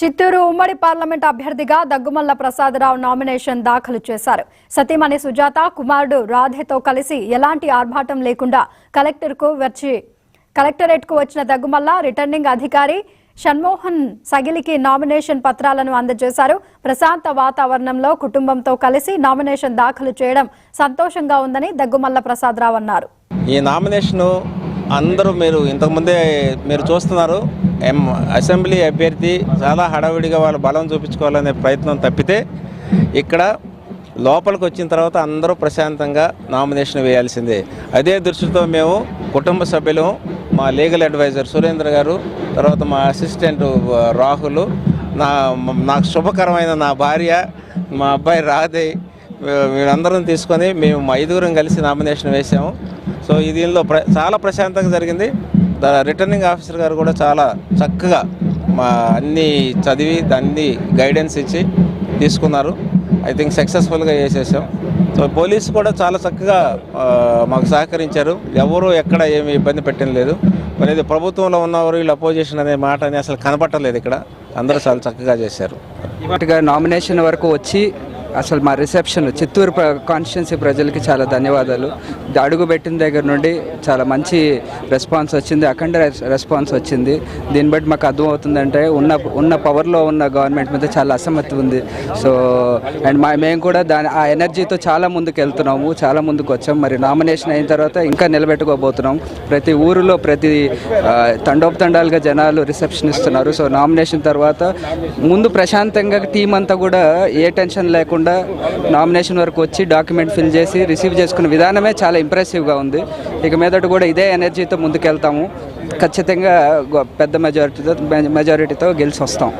చిత్తూరు ఉమ్మడి పార్లమెంట్ అభ్యర్థిగా దగ్గుమల్ల ప్రసాదరావు నామినేషన్ దాఖలు చేశారు. సతీమణి సుజాత కుమారుడు రాధేతో కలిసి ఎలాంటి ఆర్భాటం లేకుండా కలెక్టర్కు వచ్చి కలెక్టరేట్కు వచ్చిన దగ్గుమల్ల రిటర్నింగ్ అధికారి షణ్మోహన్ సగిలికి నామినేషన్ పత్రాలను అందజేశారు. ప్రశాంత వాతావరణంలో కుటుంబంతో కలిసి నామినేషన్ దాఖలు చేయడం సంతోషంగా ఉందని దగ్గుమల్ల ప్రసాదరావు అన్నారు. ఈ నామినేషన్ అందరూ మీరు ఇంతకుముందే మీరు చూస్తున్నారు ఎం అసెంబ్లీ అభ్యర్థి చాలా హడావిడిగా వాళ్ళ బలం చూపించుకోవాలనే ప్రయత్నం తప్పితే ఇక్కడ లోపలికి వచ్చిన తర్వాత అందరూ ప్రశాంతంగా నామినేషన్ వేయాల్సిందే. అదే దృష్టితో మేము కుటుంబ సభ్యులు మా లీగల్ అడ్వైజర్ సురేంద్ర గారు తర్వాత మా అసిస్టెంట్ రాహుల్ నా నాకు శుభకరమైన నా భార్య మా అబ్బాయి రాధే వీళ్ళందరం తీసుకొని మేము మా ఐదుగురం కలిసి నామినేషన్ వేసాము సో దీనిలో ప్ర చాలా ప్రశాంతంగా జరిగింది. రిటర్నింగ్ ఆఫీసర్ గారు కూడా చాలా చక్కగా మా అన్ని చదివి అన్ని గైడెన్స్ ఇచ్చి తీసుకున్నారు. ఐ థింక్ సక్సెస్ఫుల్గా చేసేసాం. సో పోలీసు కూడా చాలా చక్కగా మాకు సహకరించారు. ఎవరు ఎక్కడ ఏమి ఇబ్బంది పెట్టడం లేదు. మరి ఇది ప్రభుత్వంలో ఉన్నవారు వీళ్ళు అపోజిషన్ అనే మాట అని అసలు కనపట్టలేదు ఇక్కడ. అందరూ చాలా చక్కగా చేశారు. ఇవాటిగా నామినేషన్ వరకు వచ్చి అసలు మా రిసెప్షన్ చిత్తూరు కాన్స్టిట్యున్సీ ప్రజలకి చాలా ధన్యవాదాలు. అడుగు పెట్టిన దగ్గర నుండి చాలా మంచి రెస్పాన్స్ వచ్చింది అఖండ రెస్- రెస్పాన్స్ వచ్చింది. దీన్ని బట్టి మాకు అర్థమవుతుందంటే ఉన్న ఉన్న పవర్లో ఉన్న గవర్నమెంట్ మీద చాలా అసమ్మతి ఉంది. సో అండ్ మా మేము కూడా దాని ఆ ఎనర్జీతో చాలా ముందుకు వెళ్తున్నాము చాలా ముందుకు వచ్చాం మరి నామినేషన్ అయిన తర్వాత ఇంకా నిలబెట్టుకోబోతున్నాం. ప్రతి ఊరిలో ప్రతి తండోపతండాలుగా జనాలు రిసెప్షన్ ఇస్తున్నారు సో నామినేషన్ తర్వాత ముందు ప్రశాంతంగా టీం అంతా కూడా ఏ టెన్షన్ లేకుండా నామినేషన్ వరకు వచ్చి డాక్యుమెంట్ ఫిల్ చేసి రిసీవ్ చేసుకున్న విధానమే చాలా ఇంప్రెసివ్గా ఉంది. ఇక మీదట కూడా ఇదే ఎనర్జీతో ముందుకెళ్తాము. ఖచ్చితంగా పెద్ద మెజారిటీతో మెజారిటీతో గెలిచి వస్తాం